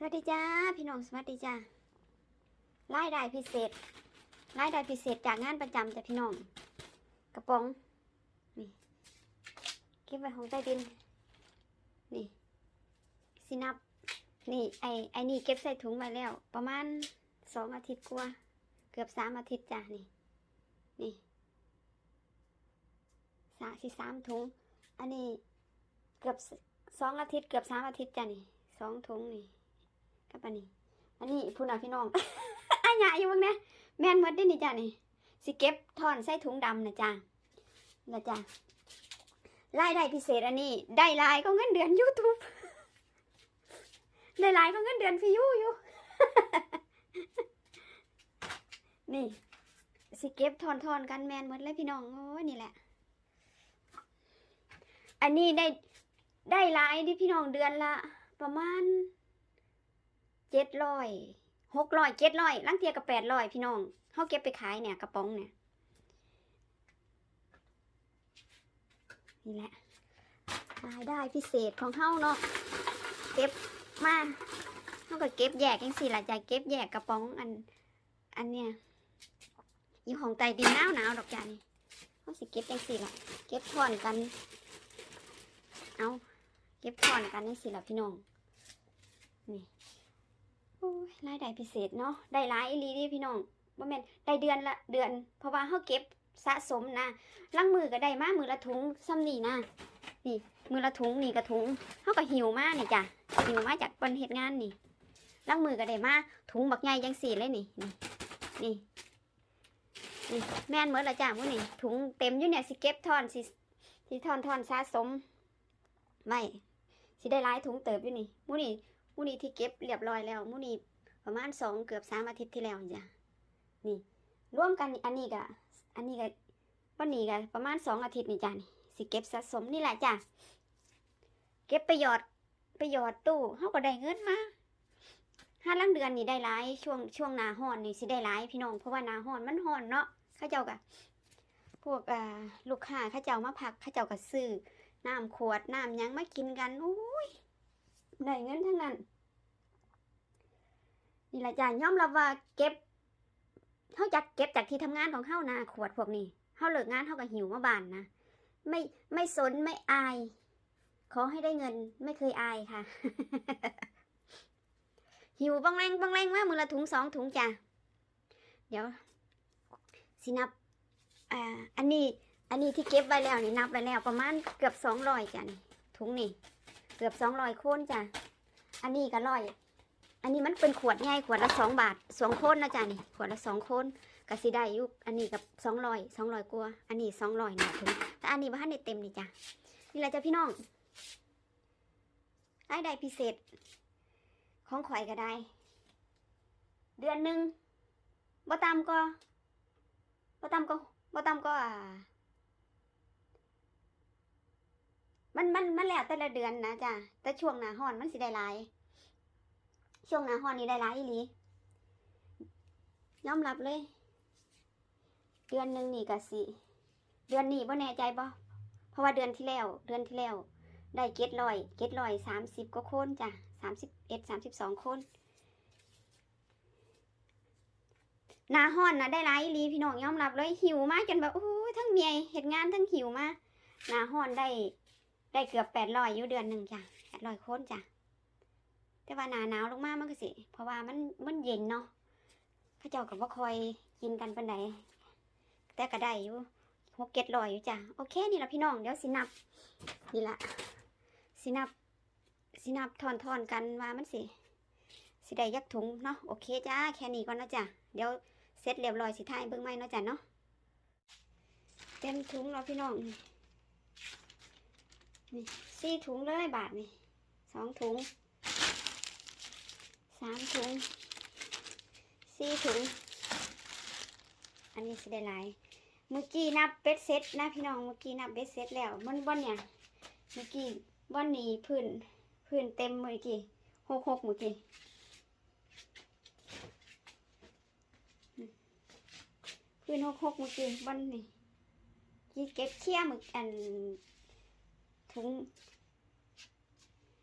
สวัสดีจ้าพี่น้องสวัสดีจ้ารายได้พิเศษรายได้พิเศษจากงานประจำจ้ะพี่น้อง กระป๋องนี่เก็บไว้ของใต้ดินนี่สินับนี่ไอไอนี่เก็บใส่ถุงไว้แล้ว ประมาณสองอาทิตย์กว่าเกือบสามอาทิตย์จ้ะนี่นี่สาสิสามถุง อันนี้เกือบสสองอาทิตย์เกือบสามอาทิตย์จ้ะนี่สองถุงนี่ กับอันนี้ อันนี้พูน่ะพี่น้องอันใหญ่อยู่บ้างนะแม่นหมดได้นี่จ้ะนี่สิเก็บทอนใส่ถุงดำนะจ้ะนะจ้ะรายได้พิเศษอันนี้ ได้หลายก็เงินเดือน YouTube ได้หลายก็เงินเดือนฟิวอยู่นี่สิเก็บทอนทอนกันแมนหมดเลยพี่น้องโอ้นี่แหละ อันนี้ได้ได้หลายที่พี่น้องเดือนละ ประมาณ เจ็ดร้อยหกร้อยเจ็ดร้อยลังเทียกับแปดร้อยพี่น้องเขาเก็บไปขายเนี่ยกระป๋องเนี่ยนี่แหละรายได้พิเศษของเขาเนาะเก็บมาเขาก็เก็บแยกยังสิละจะเก็บแยกกระป๋องอันอันเนี้ยอยู่ของไตดินหนาวหนาวดอกจานี่เขาสิเก็บยังสิละเก็บถอนกัน เอาเก็บถอนกันยังสิละพี่น้องนี่ รายได้พิเศษเนาะได้หลายอีหลีดิพี่น้องบ่แม่นได้เดือนละเดือน เพราะว่าเฮาเก็บสะสมนะลังมือก็ได้มามือละถุงซ้ำนี่นะนี่มือละถุงนี่กระถุงเฮาก็หิวมานี่จ้ะหิวมาจากบนเฮ็ดงานนี่ลังมือก็ได้มาถุงบักใหญ่จังสี่เลยนี่นี่นี่นี่แม่นเมื่อละจ้ะมื้อนี่ถุงเต็มอยู่เนี่ยสิเก็บทอนสิสิทอนทอนสะสมไม่สิได้หลายถุงเติบอยู่นี่มื้อนี่ มูนี่ที่เก็บเรียบร้อยแล้วมูนี่ประมาณสองเกือบสามอาทิตย์ที่แล้วจ้ะนี่ร่วมกันอันนี้กะอันนี้กะวันนี้กะประมาณสองอาทิตย์นี่จ้ะนี่สิเก็บสะสมนี่แหละจ้ะเก็บไปหยอดไปหยอดตู้เขาก็ได้เงินมาห้าลังเดือนนี่ได้หลายช่วงช่วงนาห้อนนี่สิได้หลายพี่น้องเพราะว่านาห้อนมันห้อนเนาะข้าเจ้ากะพวกอ่าลูกค้าข้าเจ้ามาพักข้าเจ้าก็ซื้อน้ำขวดน้ำยังมากินกันอู้ย ได้เงินทั้งนั้น นี่แหละจ้ะยอมรับว่าเก็บเขาจะเก็บจากที่ทำงานของเขานะขวดพวกนี้เขาเลิกงานเขาก็หิวมาบานนะไม่ไม่สนไม่อาย ขอให้ได้เงินไม่เคยอายค่ะ หิวบังแรงบังแรงว่ามือละถุงสองถุงจ้ะเดี๋ยวสินับอ่าอันนี้อันนี้ที่เก็บไว้แล้วนี่นับไว้แล้วประมาณเกือบสองร้อยจ้ะนี่ถุงนี่ เกือบสองร้อยโคนจ้ะ อันนี้ก็ร้อย อันนี้มันเป็นขวดง่ายขวดละสองบาทสองโคนนะจ๊ะนี่ ขวดละสองโคนก็สิได้อยู่อันนี้กับสองร้อยสองร้อยกว่าอันนี้สองร้อยหน่อยถึงแต่อันนี้ว่านให้เต็มนี่จ้ะนี่แหละจ้ะพี่น้องรายได้พิเศษ ของข่อยก็ได้ เดือนหนึ่งบ่ตามก็บ่ตามก็บ่ตามก็อ่า มันมันมันแล้วแต่ละเดือนนะจ้ะแต่ช่วงหน้าร้อนมันสิได้หลาย ช่วงหน้าร้อนนี่ได้หลายอีหลียอมรับเลย เดือนหนึ่งนี่ก็สิเดือนนี้บ่แน่ใจบ่เพราะว่าเดือนที่แล้ว เดือนที่แล้ว ได้เก็ดร้อยเก็ดร้อยสามสิบกว่าคนจ้ะสามสิบเอ็ดสามสิบสองคนหน้าร้อนนะได้หลายอีหลีพี่น้องยอมรับเลยหิวมากจนแบบโอ้ยทั้งเมียเหตุงานทั้งหิวมากหน้าร้อนได้ ได้เกือบแปดร้อยอยู่เดือนหนึ่งจ้ะแปดร้อยโคนจ้ะแต่ว่าหนาหนาวลงมากมันก็สิ เพราะว่ามันมันเย็นเนาะข้าเจ้ากับว่าคอยกินกันปันใดแต่ก็ได้อยู่หกเก็ดร้อยอยู่จ้ะโอเคนี่ละพี่น้องเดี๋ยวสินับนี่ละสินับสินับทอนทอนกันว่ามันสิสิได้ยักถุงเนาะโอเคจ้าแค่นี้ก่อนนะจ้ะเดี๋ยวเสร็จเรียบร้อยสิท้ายเบิ่งไม่เนาะจ้ะเนาะเต็มถุงแล้วพี่น้อง นี่สี่ถุงเลยบาทนี่สองถุงสามถุงสี่ถุง อันนี้สิได้หลาย เมื่อกี้นับเป็ดเซ็ตนะพี่น้องเมื่อกี้นับเป็ดเซ็ตแล้วมันบอนเนี่ยเมื่อกี้บอนนี้พื้นพื้นเต็มเมื่อกี้หกหกเมื่อกี้พื้นหกหกเมื่อกี้บอนนี่กี่เก็บเขี้ยมึกอัน ถุง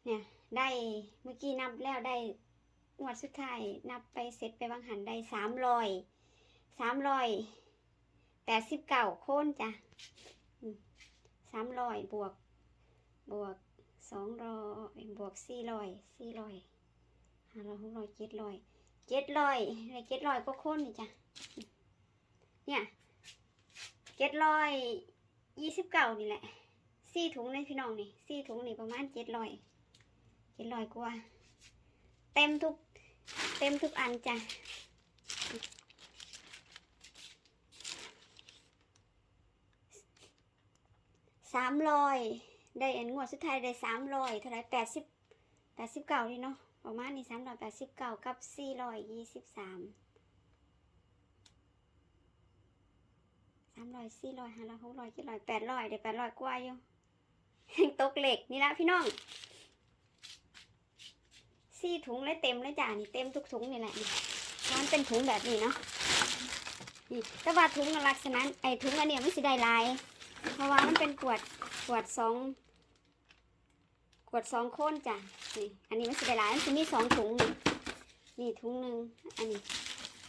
เนี่ย ได้เมื่อกี้นับแล้วได้งวดสุดท้ายนับไปเสร็จไปบางหันได้สามร้อยสามร้อยแปดสิบเก้าโคนจ้ะสามร้อยบวก บวกสองร้อยบวกสี่ร้อยสี่ร้อยห้าร้อยหกร้อยเจ็ดร้อยเจ็ดร้อยได้เจ็ดร้อยก็คนนี่จ้ะเนี่ยเจ็ดร้อยยี่สิบเก้านี่แหละ สี่ถุงเลยพี่น้องนี่สี่ถุงนี่ประมาณเจ็ดร้อยเจ็ดร้อยกว่า เต็มทุก เต็มทุกอันจ้ะสามร้อยได้เอันงวดสุดท้ายได้สามร้อยเท่าไรแปดสิบแปดสิบเก้านี่เนาะประมาณนี้สามร้อยแปดสิบเก้ากับสี่ร้อยยี่สิบสามสามร้อยสี่ร้อยห้าร้อยหกร้อยเจ็ดร้อยแปดร้อยได้แปดร้อยกว่าอยู่ ตกเหล็กนี่ละพี่น้องสี่ถุงเลยเต็มเลยจ้านี่เต็มทุกถุงนี่แหละมันเป็นถุงแบบนี้เนาะนี่แต่ว่าถุงลักษณะไอ้ถุงอันเนี้ยไมันสิได้หลาย เพราะว่ามันเป็นขวดขวดสองขวดสองโคนจ้ะนี่อันนี้มันสิได้หลายมันสิมีสองถุงนี่นี่ถุงหนึ่งอันนี้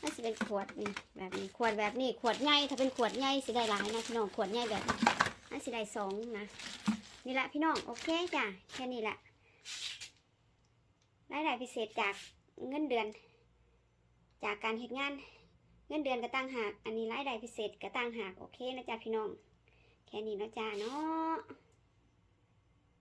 มันสิเป็นขวดนี่แบบนี้ขวดแบบนี้ขวดใหญ่ถ้าเป็นขวดใหญ่สิได้หลายนะพี่น้องขวดใหญ่แบบนี้มันสิได้สองนะ นี่แหละพี่น้องโอเคจ้ะแค่นี้แหละรายได้พิเศษจากเงินเดือน จากการเหตุงาน เงินเดือนก็ตั้งหาก อันนี้รายได้พิเศษก็ตั้งหากโอเคนะจ๊ะพี่น้อง แค่นี้เนาะจ้าเนาะ